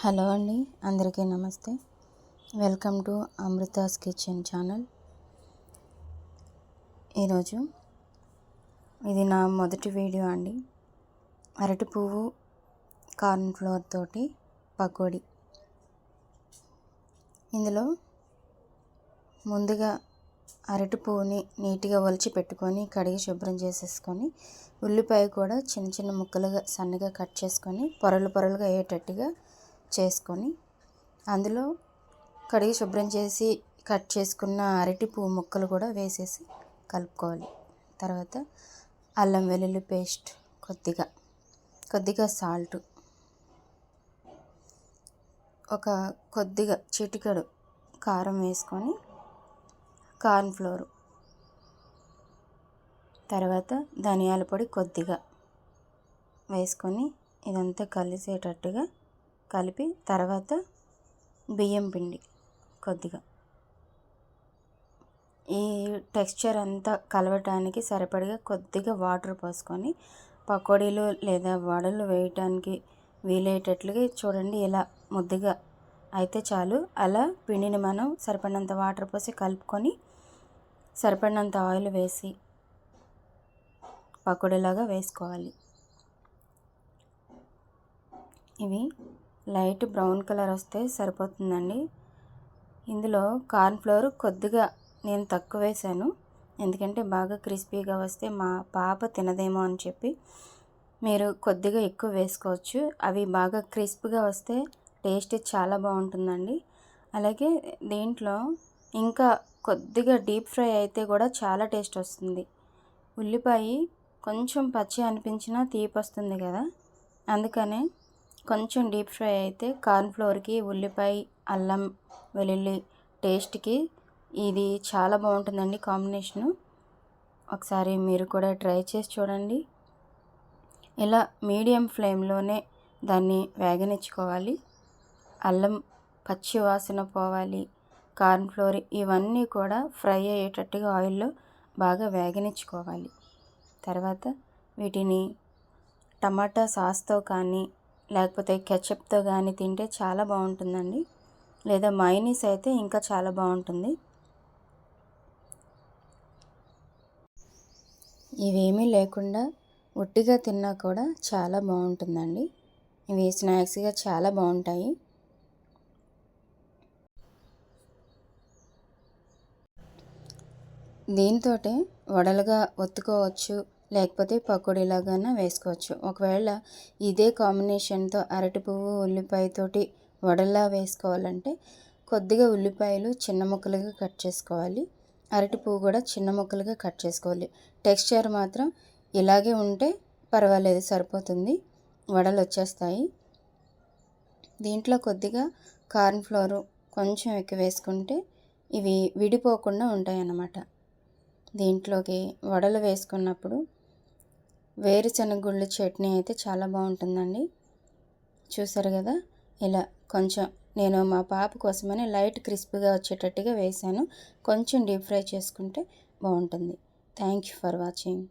Hello అండి అందరికీ నమస్తే. Welcome to Amrutha's kitchen channel. ఈరోజు ఇది నా మొదటి వీడియో అండి. అరటి పువ్వు కార్న్ ఫ్లోర్ తోటి పకోడీ. ఇందులో ముందుగా అరటి పువ్వుని నీట్గా ఒలిచి పెట్టుకొని కడిగి శుభ్రం చేసేసుకొని ఉల్లిపాయ కూడా చిన్న చిన్న ముక్కలుగా సన్నగా కట్ చేసుకొని పొరలు పొరలుగా అయ్యేటట్టుగా చేసుకొని అందులో కడిగి శుభ్రం చేసి కట్ చేసుకున్న అరటి పువ్వు ముక్కలు కూడా వేసేసి కలుపుకోవాలి. తర్వాత అల్లం వెల్లుల్లి పేస్ట్ కొద్దిగా కొద్దిగా సాల్ట్ ఒక కొద్దిగా చిటికెడు కారం వేసుకొని కార్న్ ఫ్లోర్ తర్వాత ధనియాల పొడి కొద్దిగా వేసుకొని ఇదంతా కలిసేటట్టుగా కలిపి తర్వాత బియ్యం పిండి కొద్దిగా. ఈ టెక్స్చర్ అంతా కలవటానికి సరిపడగా కొద్దిగా వాటర్ పోసుకొని పకోడీలు లేదా వడలు వేయటానికి వీలయ్యేటట్లుగా చూడండి ఇలా ముద్దుగా అయితే చాలు. అలా పిండిని మనం సరిపడినంత వాటర్ పోసి కలుపుకొని సరిపడినంత ఆయిల్ వేసి పకోడీలాగా వేసుకోవాలి. ఇవి లైట్ బ్రౌన్ కలర్ వస్తే సరిపోతుందండి. ఇందులో కార్న్ ఫ్లోర్ కొద్దిగా నేను తక్కువ వేసాను. ఎందుకంటే బాగా క్రిస్పీగా వస్తే మా పాప తినదేమో అని చెప్పి మీరు కొద్దిగా ఎక్కువ వేసుకోవచ్చు. అవి బాగా క్రిస్ప్గా వస్తే టేస్ట్ చాలా బాగుంటుందండి. అలాగే దీంట్లో ఇంకా కొద్దిగా డీప్ ఫ్రై అయితే కూడా చాలా టేస్ట్ వస్తుంది. ఉల్లిపాయ కొంచెం పచ్చి అనిపించినా తీపి వస్తుంది కదా. అందుకనే కొంచెం డీప్ ఫ్రై అయితే కార్న్ ఫ్లోర్కి ఉల్లిపాయ అల్లం వెల్లుల్లి టేస్ట్కి ఇది చాలా బాగుంటుందండి కాంబినేషను. ఒకసారి మీరు కూడా ట్రై చేసి చూడండి. ఇలా మీడియం ఫ్లేమ్లోనే దాన్ని వేగనిచ్చుకోవాలి. అల్లం పచ్చి వాసన పోవాలి. కార్న్ ఫ్లోర్ ఇవన్నీ కూడా ఫ్రై అయ్యేటట్టుగా ఆయిల్లో బాగా వేగనిచ్చుకోవాలి. తర్వాత వీటిని టమాటా సాస్తో కానీ లేకపోతే కెచప్తో కానీ తింటే చాలా బాగుంటుందండి. లేదా మైనీస్ అయితే ఇంకా చాలా బాగుంటుంది. ఇవేమీ లేకుండా ఒట్టిగా తిన్నా కూడా చాలా బాగుంటుందండి. ఇవి స్నాక్స్గా చాలా బాగుంటాయి. దీంతో వడలుగా ఒత్తుకోవచ్చు. లేకపోతే పకోడీలాగానే వేసుకోవచ్చు. ఒకవేళ ఇదే కాంబినేషన్తో అరటి పువ్వు ఉల్లిపాయతోటి వడలా వేసుకోవాలంటే కొద్దిగా ఉల్లిపాయలు చిన్న ముక్కలుగా కట్ చేసుకోవాలి. అరటి పువ్వు కూడా చిన్న ముక్కలుగా కట్ చేసుకోవాలి. టెక్స్చర్ మాత్రం ఇలాగే ఉంటే పర్వాలేదు సరిపోతుంది. వడలు వచ్చేస్తాయి. దీంట్లో కొద్దిగా కార్న్ ఫ్లోర్ కొంచెం ఎక్కువ వేసుకుంటే ఇవి విడిపోకుండా ఉంటాయి అన్నమాట దీంట్లోకి వడలు వేసుకున్నప్పుడు వేరుశనగ గుళ్ళు చట్నీ అయితే చాలా బాగుంటుందండి. చూసారు కదా? ఇలా కొంచెం నేను మా పాప కోసమని లైట్ క్రిస్పీగా వచ్చేటట్టుగా వేసాను కొంచెం డీప్ ఫ్రై చేసుకుంటే బాగుంటుంది. Thank you for watching.